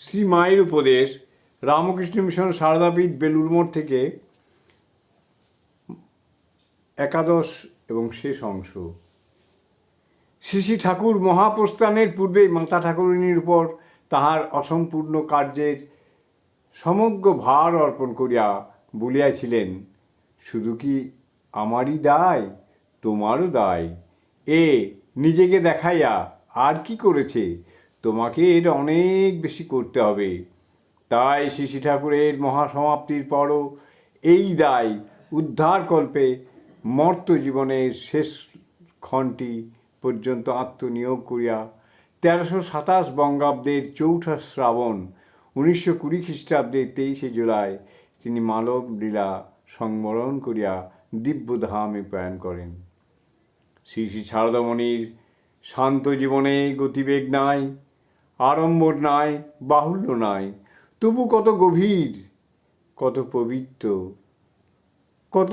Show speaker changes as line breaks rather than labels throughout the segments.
শ্রী মায়ের উপদেশ, রামকৃষ্ণ মিশন সারদাপীঠ বেলুর মোড় থেকে একাদশ এবং শেষ অংশ। শ্রী ঠাকুর মহাপ্রস্থানের পূর্বে মাতা ঠাকুরিনীর উপর তাহার অসম্পূর্ণ কার্যের সমগ্র ভার অর্পণ করিয়া বলিয়াছিলেন, শুধু কি আমারই দায়, তোমারও দায়? এ নিজেকে দেখাইয়া আর কি করেছে? তোমাকে এর অনেক বেশি করতে হবে। তাই শিশি ঠাকুরের মহাসমাপ্তির পরও এই দায় উদ্ধারকল্পে মর্ত জীবনের শেষ ক্ষণটি পর্যন্ত আত্মনিয়োগ করিয়া তেরোশো সাতাশ বঙ্গাব্দের চৌঠা শ্রাবণ উনিশশো কুড়ি খ্রিস্টাব্দের তেইশে জুলাই তিনি মানব লীলা সংবরণ করিয়া দিব্যধামে প্রয়াণ করেন। শ্রী শ্রী সারদামণির শান্ত জীবনে গতিবেগ নাই। আড়ম্বর নাই, বাহুল্য নাই। তবু কত গভীর, কত পবিত্র, কত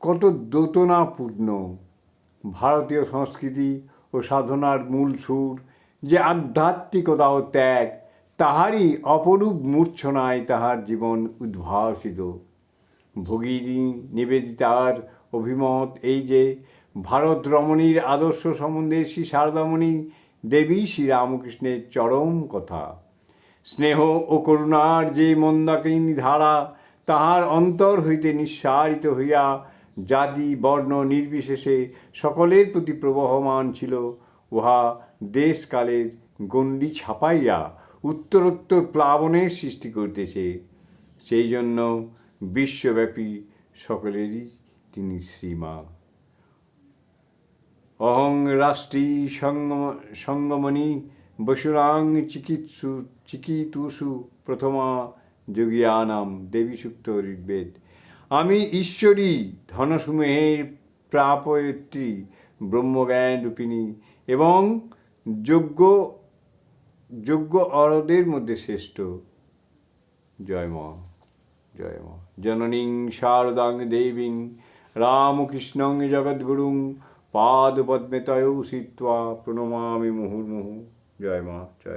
কত দোতনাপূর্ণ। ভারতীয় সংস্কৃতি ও সাধনার মূল সুর যে আধ্যাত্মিকতা ও ত্যাগ, তাহারই অপরূপ মূর্ছনায় তাহার জীবন উদ্ভাসিত। ভগিনী নিবেদিতার অভিমত এই যে, ভারত রমণীর আদর্শ সম্বন্ধে শ্রী শারদামণি দেবী শ্রীরামকৃষ্ণের চরম কথা। স্নেহ ও করুণার যে মন্দাকিনী ধারা, তাহার অন্তর হইতে নিঃসারিত হইয়া জাতি, বর্ণ নির্বিশেষে সকলের প্রতি প্রবহমান ছিল, উহা দেশকালের গণ্ডি ছাপাইয়া উত্তরোত্তর প্লাবনের সৃষ্টি করিতেছে। সেই জন্য বিশ্বব্যাপী সকলেরই তিনি শ্রীমা। অহং রাষ্ট্রী সঙ্গম, সঙ্গমণি বসুরাং চিকিৎসু চিকিতুষু প্রথমা যোগিয়ানাম দেবী সুক্ত ঋগ্বেদ। আমি ঈশ্বরী ধনসমূহের প্রাপয়ত্রী ব্রহ্মজ্ঞান রূপিণী এবং যোগ্য যোগ্য অরদের মধ্যে শ্রেষ্ঠ। জয় মা, জয় জননীং শারদাং দেবীং রামকৃষ্ণং জগদ্গুরুং পাদপদ্মে তয়ৌ সিত্বা প্রণমামি মুহুর্মুহু জয় মা জয় মা